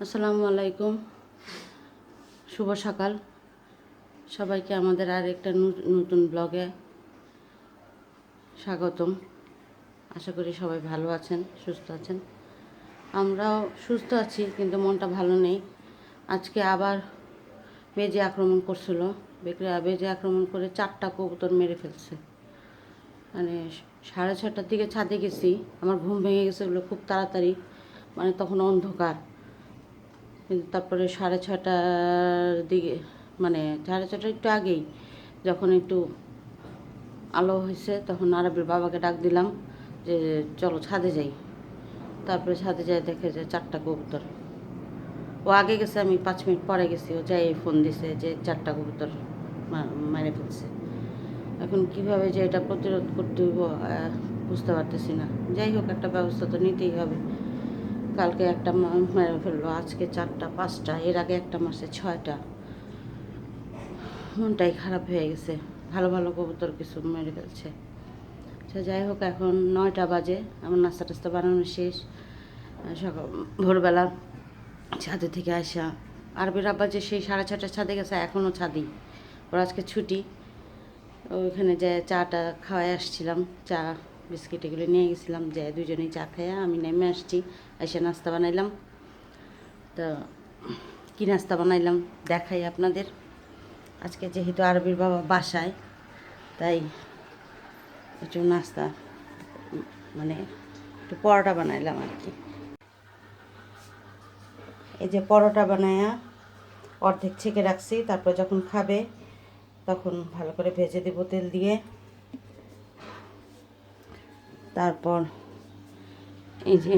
আসসালামু আলাইকুম। শুভ সকাল। সবাইকে আমাদের আর একটা নতুন ব্লগে স্বাগতম। আশা করি সবাই ভালো আছেন, সুস্থ আছেন। আমরাও সুস্থ আছি, কিন্তু মনটা ভালো নেই। আজকে আবার বেজে আক্রমণ করছিল। বেকরে বেজে আক্রমণ করে চারটা কবুতর মেরে ফেলছে। মানে সাড়ে ছটার দিকে ছাদে গেছি। আমার ঘুম ভেঙে গেছে ওগুলো খুব তাড়াতাড়ি। মানে তখন অন্ধকার। কিন্তু তারপরে সাড়ে ছটার দিকে মানে সাড়ে ছটার একটু আগেই যখন একটু আলো হয়েছে তখন আরবের বাবাকে ডাক দিলাম যে চলো ছাদে যাই। তারপরে ছাদে যাই দেখে যে চারটা কবুতর। ও আগে গেছে, আমি পাঁচ মিনিট পরে গেছি। ও যাই ফোন দিছে যে চারটা কবুতর মেরে ফেলছে। এখন কীভাবে যে এটা প্রতিরোধ করতে হইব বুঝতে পারতেছি না। যাই হোক, একটা ব্যবস্থা তো নিতেই হবে। কালকে একটা মেরে ফেলল, আজকে চারটা, পাঁচটা, এর আগে একটা মাসে ছয়টা। মনটাই খারাপ হয়ে গেছে। ভালো ভালো কবুতর কিছু মেরে ফেলছে। আচ্ছা যাই হোক, এখন নয়টা বাজে, আমার নাস্তা টাস্তা বানানো শেষ। সকাল, ভোরবেলা ছাদে থেকে আসা। আরবির আব্বা যে সেই সাড়ে ছটার ছাদে গেছে এখনও ছাদি। ওর আজকে ছুটি। ওইখানে যে চাটা খাওয়াই আসছিলাম, চা, বিস্কিট এগুলো নিয়ে গেছিলাম, যে দুজনেই চা খাইয়া আমি নেমে আসছি। এসে নাস্তা বানাইলাম। তো কী নাস্তা বানাইলাম দেখাই আপনাদের। আজকে যেহেতু আরবির বাবা বাসায়, তাই একটু নাস্তা মানে একটু পরোটা বানাইলাম আর কি। এই যে পরোটা বানায়া অর্ধেক ছেঁকে রাখছি, তারপর যখন খাবে তখন ভালো করে ভেজে দেবো তেল দিয়ে। তারপর এই যে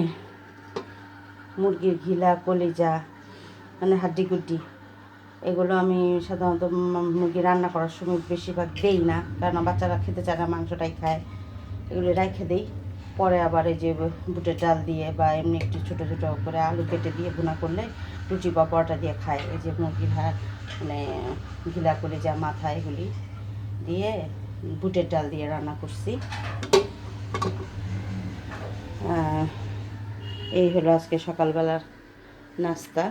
মুরগির ঘিলা, কলিজা মানে হাড্ডি গুড্ডি এগুলো আমি সাধারণত মুরগি রান্না করার সময় বেশিরভাগ দেই না। কারণ বাচ্চারা খেতে চায় না, মাংসটাই খায়। এগুলো রেখে দিই। পরে আবার এই যে বুটের ডাল দিয়ে বা এমনি একটু ছোটো ছোটো করে আলু কেটে দিয়ে ভুনা করলে রুটি বা পরোটা দিয়ে খায়। এই যে মুরগির মানে ঘিলা, কলিজা, মাথা, এগুলি দিয়ে বুটের ডাল দিয়ে রান্না করছি। এই হলো আজকে সকালবেলার নাস্তা।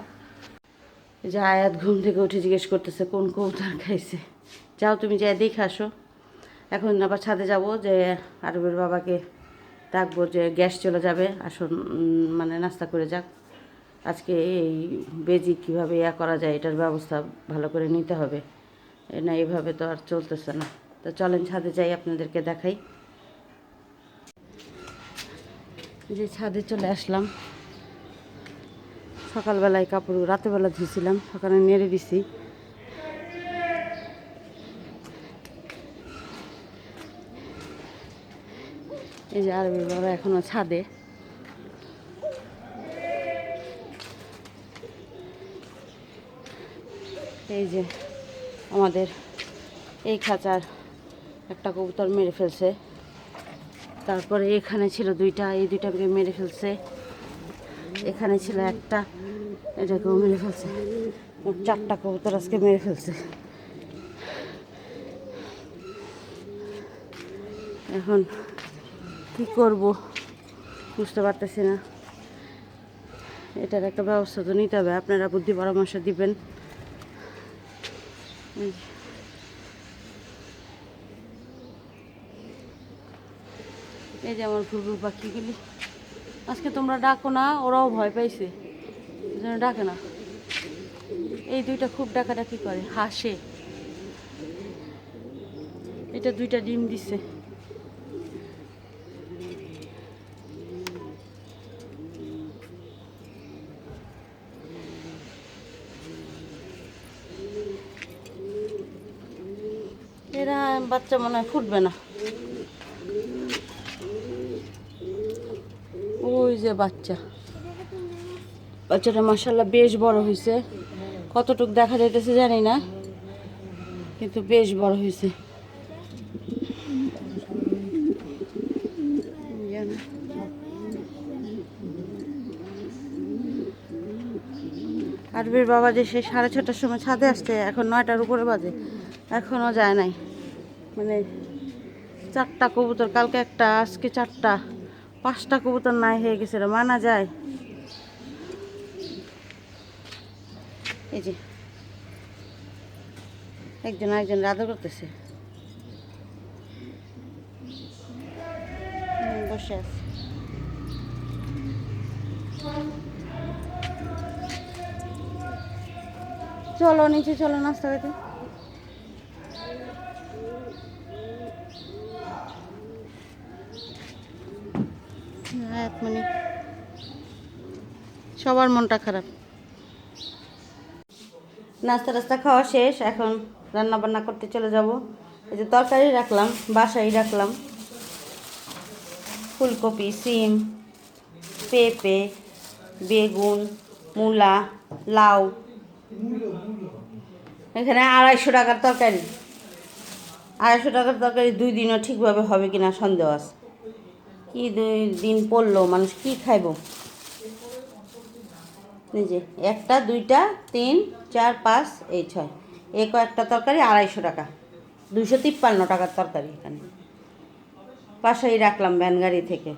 যে আয়াত ঘুম থেকে উঠে জিজ্ঞেস করতেছে, কোন কবুতর খাইছে? যাও তুমি যাই, দেখে আসো। এখন আবার ছাদে যাব যে আরবের বাবাকে ডাকবো যে গ্যাস চলে যাবে, আসুন মানে নাস্তা করে যাক। আজকে এই বেজি কীভাবে ইয়া করা যায়, এটার ব্যবস্থা ভালো করে নিতে হবে। না, এভাবে তো আর চলতেছে না। তো চলেন, ছাদে যাই, আপনাদেরকে দেখাই। যে ছাদে চলে আসলাম। সকালবেলায় কাপড় রাতেবেলা ধুয়েছিলাম সকালে নেড়ে দিছি। এই যে আরবি বাবা এখনও ছাদে। এই যে আমাদের এই খাঁচার একটা কবুতর মেরে ফেলছে। তারপরে এখানে ছিল দুইটা, এই দুইটাকে মেরে ফেলছে। এখানে ছিল একটা, এটাকেও মেরে ফেলছে। চারটা কবুতর আজকে মেরে ফেলছে। এখন কি করব? বুঝতে পারতেছি না। এটার একটা ব্যবস্থা তো নিতে হবে। আপনারা বুদ্ধি পরামর্শ দিবেন। এই যে। আমার ঘুরঘুর পাখিগুলি। আজকে তোমরা ডাকো না, ওরাও ভয় পাইছে। জন্য ডাকে না। এই দুইটা খুব ডাকাডাকি করে, হাসে। এটা দুইটা ডিম দিছে। এরা বাচ্চা মনে হয় ফুটবে না ওই যে বাচ্চা। বাচ্চাটা মাসাল্লাহ বেশ বড় হয়েছে কতটুক দেখা যাইতেছে জানি না, কিন্তু বেশ বড় হয়েছে আরবির বাবা যে সে সাড়ে ছটার সময় ছাদে আসছে, এখন নয়টার উপরে বাজে। এখনও যায় নাই। মানে চারটা কবুতর, কালকে একটা, আজকে চারটা। পাঁচটা কবুতর নাই হয়ে গেছে মানা যায়। এই যে। একজন আরেকজন রাধা করতেছে। বসে আছে। চলো, নিচে চলো, নাস্তা খেতে এক মিনিট সবার মনটা খারাপ। নাস্তা টাস্তা খাওয়া শেষ, এখন রান্না বান্না করতে চলে যাব। এই যে তরকারি রাখলাম বাসাই রাখলাম। ফুলকপি, সিম, পেঁপে, বেগুন, মূলা, লাউ। এখানে আড়াইশো টাকার তরকারি। আড়াইশো টাকার তরকারি দুই দিনও ঠিকভাবে হবে কিনা সন্দেহ আছে। কি দিন পড়ল, মানুষ কি খাইব? নিজে একটা, দুইটা, তিন, চার, পাঁচ, এই ছয়। এই কয়েকটা তরকারি আড়াইশো টাকা। দুইশো তিপ্পান্ন টাকার তরকারি এখানে। পাশেই রাখলাম ভ্যান গাড়ি থেকে।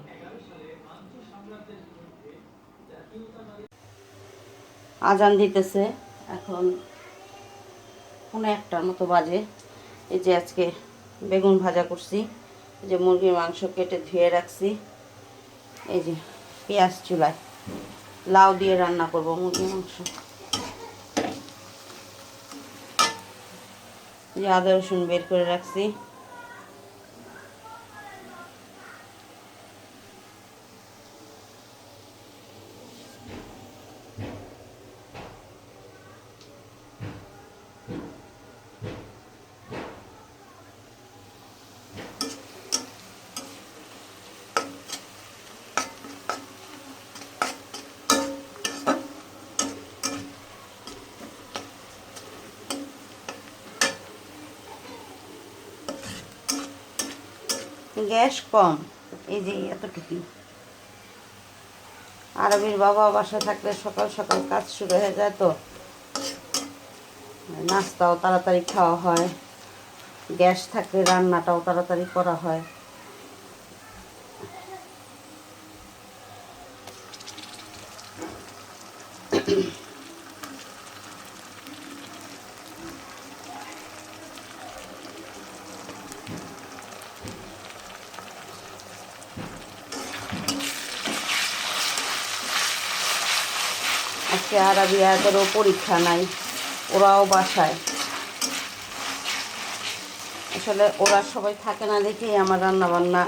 আজান দিতেছে, এখন কোনো একটার মতো বাজে। এই যে আজকে বেগুন ভাজা করছি। যে মুরগির মাংস কেটে ধুয়ে রাখছি। এই যে পেঁয়াজ চুলায়। লাউ দিয়ে রান্না করব মুরগির মাংস। যে আদা রসুন বের করে রাখছি। গ্যাস কম। এই যে এতটুকু আরবির বাবা বাসা থাকলে সকাল সকাল কাজ শুরু হয়ে যায় তো। নাস্তাও তাড়াতাড়ি খাওয়া হয়। গ্যাস থাকলে রান্নাটাও তাড়াতাড়ি করা হয়। আজকে আরবি পরীক্ষা নাই, ওরাও বাসায়। আসলে ওরা সবাই থাকে না দেখেই আমার রান্না বান্না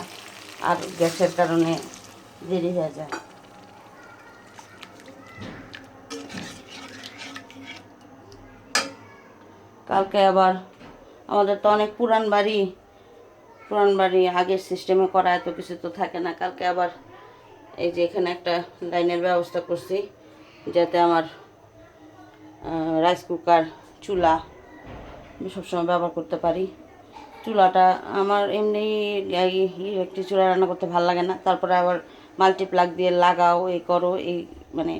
আর গ্যাসের কারণে দেরি হয়ে যায়। কালকে আবার আমাদের তো অনেক পুরান বাড়ি পুরান বাড়ি আগের সিস্টেমে করা এত কিছু তো থাকে না। কালকে আবার এই যে এখানে একটা লাইনের ব্যবস্থা করছি। যাতে আমার রাইস কুকার চুলা সবসময় ব্যবহার করতে পারি। চুলাটা আমার এমনি ইলেকট্রিক চুলা রান্না করতে ভালো লাগে না। তারপরে আবার মাল্টিপ্লাগ দিয়ে লাগাও এই করো, এই মানে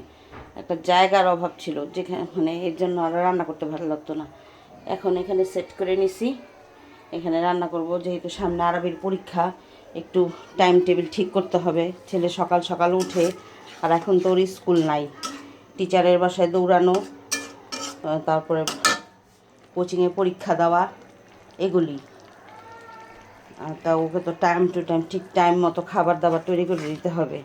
একটা জায়গার অভাব ছিল যেখানে মানে এর জন্য আর রান্না করতে ভালো লাগতো না। এখন এখানে সেট করে নিছি। এখানে রান্না করব, যেহেতু সামনে আরবির পরীক্ষা, একটু টাইম টেবিল ঠিক করতে হবে। ছেলে সকাল সকাল উঠে, আর এখন তো ওর স্কুল নাই। টিচারের বাসায় দৌড়ানো তারপরে কোচিংয়ে পরীক্ষা দেওয়া, এগুলি। তা ওকে তো টাইম টু টাইম ঠিক টাইম মতো খাবার দাবার তৈরি করে দিতে হবে।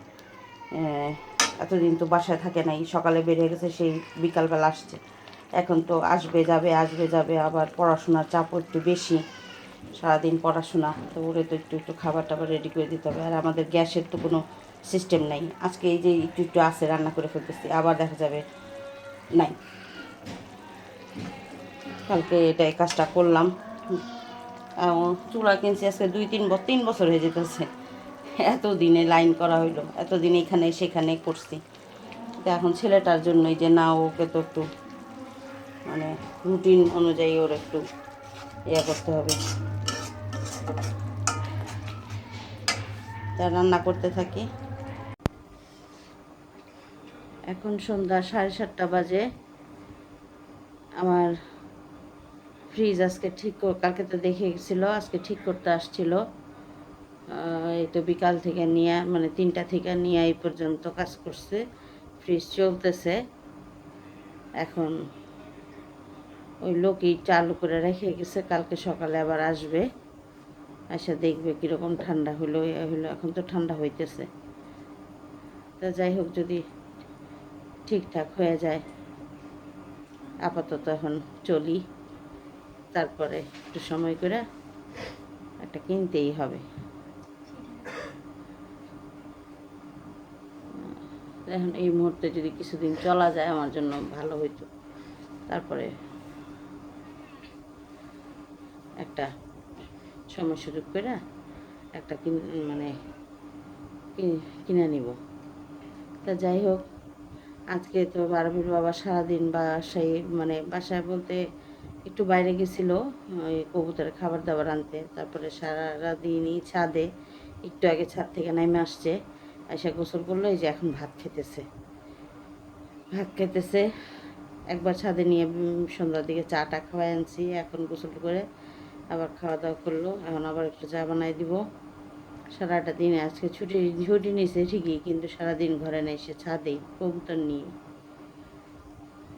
এতদিন তো বাসায় থাকে নাই, সকালে বেরিয়ে গেছে, সেই বিকালবেলা আসছে। এখন তো আসবে, যাবে আসবে, যাবে, আবার পড়াশোনার চাপও একটু বেশি। সারাদিন পড়াশোনা, তো ওরে তো একটু একটু খাবার টাবার রেডি করে দিতে হবে। আর আমাদের গ্যাসের তো কোনো সিস্টেম নাই। আজকে এই যে একটু একটু আছে, রান্না করে ফেলতেছি, আবার দেখা যাবে নাই। কালকে এটা এই কাজটা করলাম। চূড়া কিনছি আজকে দুই, তিন বছর তিন বছর হয়ে যেতেছে। এত দিনে লাইন করা হইল, এতদিন এখানে, সেখানে করছি। তো এখন ছেলেটার জন্যই যে না, ওকে তো একটু মানে রুটিন অনুযায়ী ওর একটু ইয়ে করতে হবে। তা রান্না করতে থাকি। এখন সন্ধ্যা সাড়ে সাতটা বাজে। আমার ফ্রিজ আজকে ঠিক কালকে তো দেখে গেছিল, আজকে ঠিক করতে আসছিল। এই তো বিকাল থেকে নিয়ে মানে তিনটা থেকে নিয়ে এই পর্যন্ত কাজ করছে। ফ্রিজ চলতেছে। এখন ওই লোকই চালু করে রেখে গেছে, কালকে সকালে আবার আসবে। এসে দেখবে কীরকম ঠান্ডা হলো হলো, এখন তো ঠান্ডা হইতেছে। তা যাই হোক, যদি ঠিকঠাক হয়ে যায়। আপাতত এখন চলি। তারপরে একটু সময় করে একটা কিনতেই হবে। এখন এই মুহূর্তে যদি কিছুদিন চলা যায় আমার জন্য ভালো হইতো। তারপরে একটা সময় সুযোগ করে একটা মানে কিনে নিব। তা যাই হোক আজকে তো বারবির বাবা সারাদিন বাসায় মানে বাসায় বলতে একটু বাইরে গেছিল, ওই কবুতরের খাবার দাবার আনতে। তারপরে সারা দিনই ছাদে, একটু আগে ছাদ থেকে নেমে আসছে। এসে গোসল করল, এই যে এখন ভাত খেতেছে। ভাত খেতেছে, একবার ছাদে নিয়ে সন্ধ্যার দিকে চাটা খাওয়াই আনছি, এখন গোসল করে আবার খাওয়া দাওয়া করল। এখন আবার একটু চা বানাই দিব। সারাটা দিনে আজকে ছুটি ছুটি নিয়েছে ঠিকই, কিন্তু সারাদিন ঘরে নেই সে ছাদেই কবুতর নিয়ে।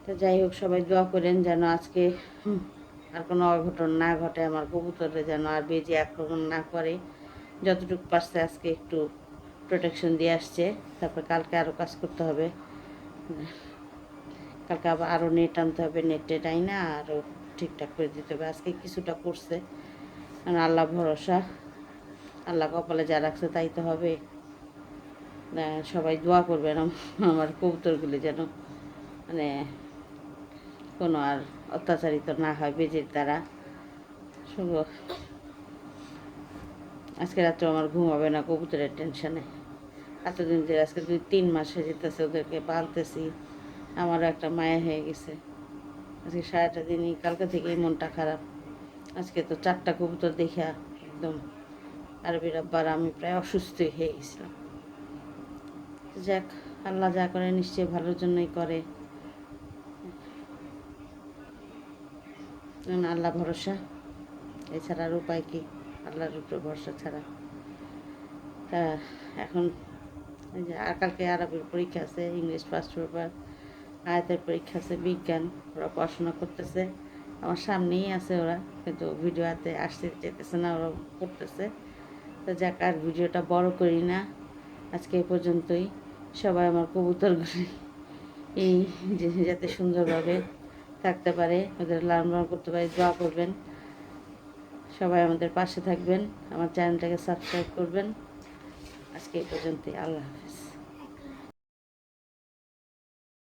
তো যাই হোক, সবাই দোয়া করেন যেন আজকে আর কোনো অঘটন না ঘটে, আমার কবুতরে যেন আর বেজে আক্রমণ না করে। যতটুকু পারছে আজকে একটু প্রোটেকশন দিয়ে আসছে। তারপর কালকে আরও কাজ করতে হবে। কালকে আবার আরও নেট আনতে হবে নেট টেট আইনা আরও ঠিকঠাক করে দিতে হবে। আজকে কিছুটা করছে। আল্লাহ ভরসা। আল্লাহ কপালে যা রাখছে তাই তো হবে। সবাই দোয়া করবেন আম- আমার কবুতরগুলি যেন মানে কোনো আর অত্যাচারিত না হয় বেজের দ্বারা। শুভ। আজকে রাত্রে আমার ঘুম হবে না, কবুতরের টেনশনে। এতদিন যে আজকে দুই তিন মাস যেতেছে, ওদেরকে পালতেছি, আমারও একটা মায়া হয়ে গেছে। আজকে সারাটা দিনই, কালকে থেকেই মনটা খারাপ। আজকে তো চারটা কবুতর দেখা একদম আরবি রব্বার আমি প্রায় অসুস্থই হয়ে গেছিলাম। যাক, আল্লাহ যা করে নিশ্চয়ই ভালোর জন্যই করে। আল্লাহ ভরসা। এছাড়া আর উপায় কি? আল্লাহর উপরে ভরসা ছাড়া। তা, এখন যে, আর কালকে আরবির পরীক্ষা আছে, ইংলিশ ফার্স্ট পেপার আয়াতের পরীক্ষা আছে, বিজ্ঞান, ওরা পড়াশোনা করতেছে। আমার সামনেই আছে ওরা, কিন্তু ভিডিওতে আসতে যেতেছে না ওরা পড়তেছে তো যাক, আর ভিডিওটা বড় করি না। আজকে এ পর্যন্তই। সবাই আমার কবুতর কবুতরগুলি এই যাতে সুন্দরভাবে থাকতে পারে, ওদের লালন পালন করতে পারে, দোয়া করবেন। সবাই আমাদের পাশে থাকবেন, আমার চ্যানেলটাকে সাবস্ক্রাইব করবেন। আজকে এই পর্যন্তই, আল্লাহ হাফিজ।